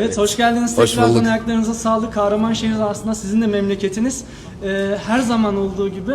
Evet, hoş geldiniz. Hoş Tekrardan bulduk. ayaklarınıza sağlık. Kahramanşehir aslında sizin de memleketiniz. Ee, her zaman olduğu gibi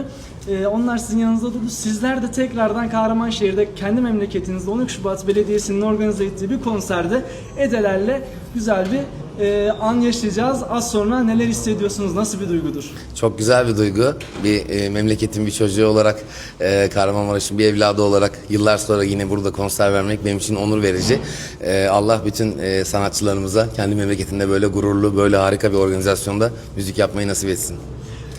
e, onlar sizin yanınızda durdu. Sizler de tekrardan Kahramanşehir'de kendi memleketinizde 13 Şubat Belediyesi'nin organize ettiği bir konserde Edeler'le güzel bir e, an yaşayacağız. Az sonra neler hissediyorsunuz? Nasıl bir duygudur? Çok güzel bir duygu. Bir e, memleketin bir çocuğu olarak, e, Kahramanmaraş'ın bir evladı olarak yıllar sonra yine burada konser vermek benim için onur verici. E, Allah bütün e, sanatçılarımıza kendi memleketinde böyle gururlu, böyle harika bir organizasyonda müzik yapmayı nasip etsin.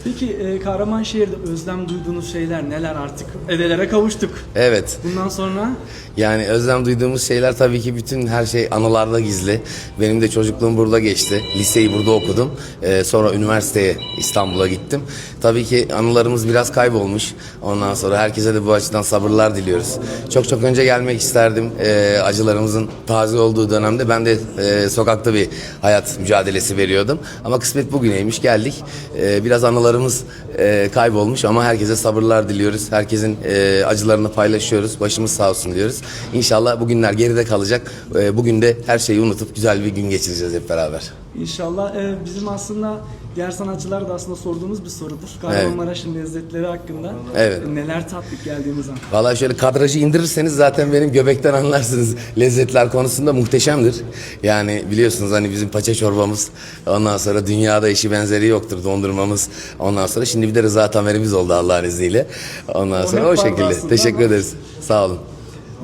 Peki e, Kahramanşehir'de özlem duyduğunuz şeyler neler artık? Edelere kavuştuk. Evet. Bundan sonra Yani özlem duyduğumuz şeyler tabii ki bütün her şey anılarda gizli. Benim de çocukluğum burada geçti. Liseyi burada okudum. Ee, sonra üniversiteye İstanbul'a gittim. Tabii ki anılarımız biraz kaybolmuş. Ondan sonra herkese de bu açıdan sabırlar diliyoruz. Çok çok önce gelmek isterdim. Ee, acılarımızın taze olduğu dönemde ben de e, sokakta bir hayat mücadelesi veriyordum. Ama kısmet bugüneymiş geldik. Ee, biraz anılarımız e, kaybolmuş ama herkese sabırlar diliyoruz. Herkesin e, acılarını paylaşıyoruz. Başımız sağ olsun diyoruz. İnşallah bugünler geride kalacak. E, bugün de her şeyi unutup güzel bir gün geçireceğiz hep beraber. İnşallah e, bizim aslında diğer sanatçılar da aslında sorduğumuz bir sorudur. Kahramanmaraş'ın lezzetleri hakkında Evet. neler tattık geldiğimiz an. Vallahi şöyle kadrajı indirirseniz zaten benim göbekten anlarsınız. Lezzetler konusunda muhteşemdir. Yani biliyorsunuz hani bizim paça çorbamız ondan sonra dünyada eşi benzeri yoktur dondurmamız. Ondan sonra şimdi bir de rıza tamerimiz oldu Allah'ın izniyle. Ondan sonra hep o vardı şekilde. aslında Teşekkür ama- ederiz. Sağ olun.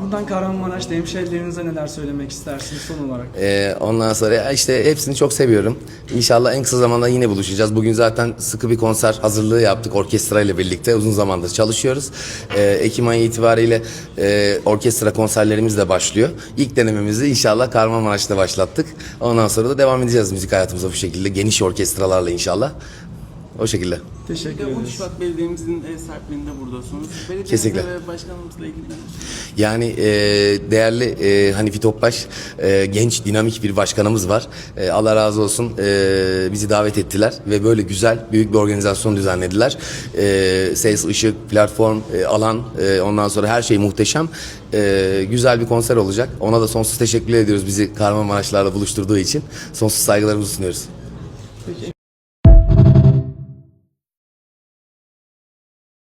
Buradan Kahramanmaraş'ta hemşehrilerinize neler söylemek istersiniz son olarak? Ee, ondan sonra ya işte hepsini çok seviyorum. İnşallah en kısa zamanda yine buluşacağız. Bugün zaten sıkı bir konser hazırlığı yaptık orkestra ile birlikte. Uzun zamandır çalışıyoruz. Ee, Ekim ayı itibariyle e, orkestra konserlerimiz de başlıyor. İlk denememizi inşallah Kahramanmaraş'ta başlattık. Ondan sonra da devam edeceğiz müzik hayatımıza bu şekilde. Geniş orkestralarla inşallah. O şekilde. Teşekkür de 13 ederiz. Şubat Belediye'mizin ev sahipliğinde buradasınız. Belediyemizle Kesinlikle. ve başkanımızla ilgili? Yani e, değerli e, Hanifi Topbaş e, genç dinamik bir başkanımız var. E, Allah razı olsun e, bizi davet ettiler ve böyle güzel büyük bir organizasyon düzenlediler. E, ses, ışık, platform, e, alan e, ondan sonra her şey muhteşem. E, güzel bir konser olacak. Ona da sonsuz teşekkür ediyoruz bizi Kahramanmaraşlarla buluşturduğu için. Sonsuz saygılarımızı sunuyoruz. Peki